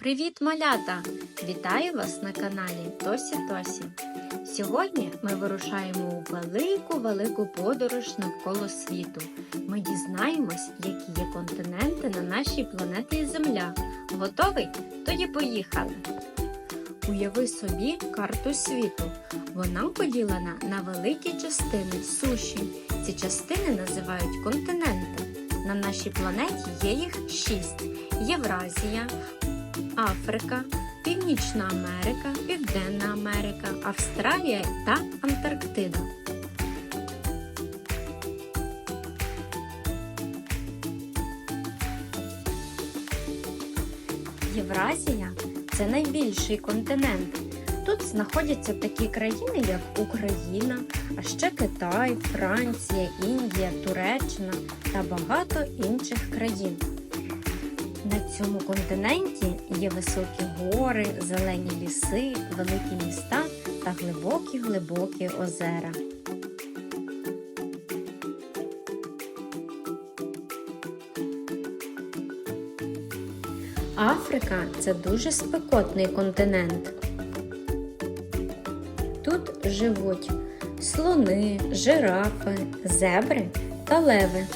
Привіт, малята! Вітаю вас на каналі Тосі Тосі. Сьогодні ми вирушаємо у велику-велику подорож навколо світу. Ми дізнаємось, які є континенти на нашій планеті Земля. Готовий? Тоді поїхали! Уяви собі карту світу. Вона поділена на великі частини суші. Ці частини називають континенти. На нашій планеті є їх шість: Євразія, Африка, Північна Америка, Південна Америка, Австралія та Антарктида. Євразія це найбільший континент. Тут знаходяться такі країни, як Україна, а ще Китай, Франція, Індія, Туреччина та багато інших країн. На цьому континенті є високі гори, зелені ліси, великі міста та глибокі-глибокі озера. Африка це дуже спекотний континент. Тут живуть слони, жирафи, зебри та леви.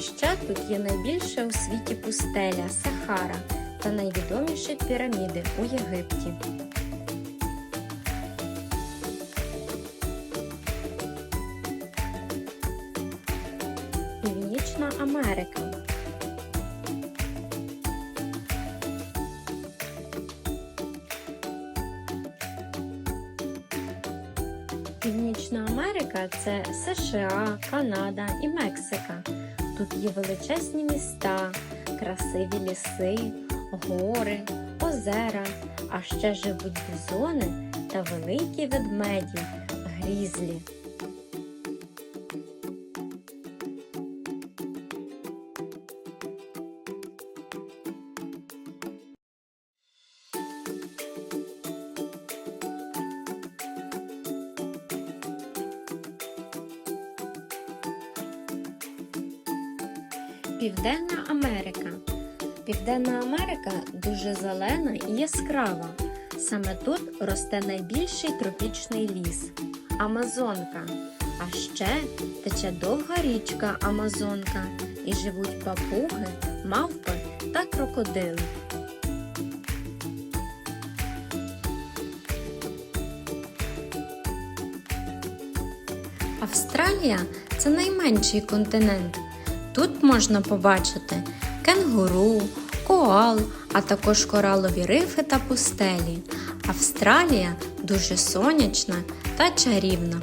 Ще тут є найбільша у світі пустеля Сахара та найвідоміші піраміди у Єгипті. Північна Америка. Північна Америка це США, Канада і Мексика. Тут є величезні міста, красиві ліси, гори, озера, а ще живуть бізони та великі ведмеді, грізлі. Південна Америка. Південна Америка дуже зелена і яскрава. Саме тут росте найбільший тропічний ліс Амазонка. А ще тече довга річка Амазонка і живуть папуги, мавпи та крокодили. Австралія це найменший континент. Тут можна побачити кенгуру, коал, а також коралові рифи та пустелі. Австралія дуже сонячна та чарівна.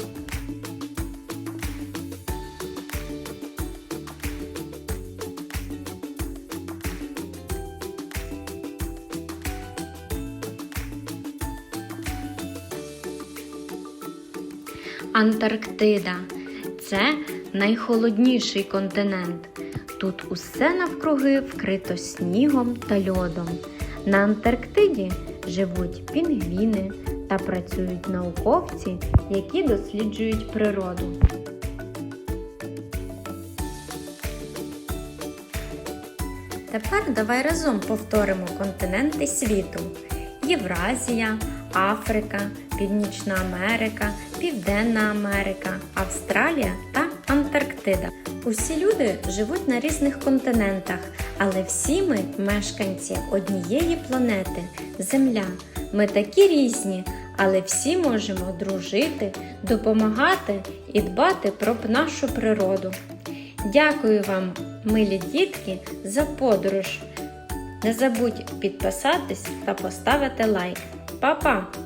Антарктида це найхолодніший континент. Тут усе навкруги вкрито снігом та льодом. На Антарктиді живуть пінгвіни та працюють науковці, які досліджують природу. Тепер давай разом повторимо континенти світу: Євразія, Африка, Північна Америка, Південна Америка, Австралія та Антарктида. Усі люди живуть на різних континентах, але всі ми мешканці однієї планети Земля. Ми такі різні, але всі можемо дружити, допомагати і дбати про нашу природу. Дякую вам, милі дітки, за подорож. Не забудь підписатись та поставити лайк. papá.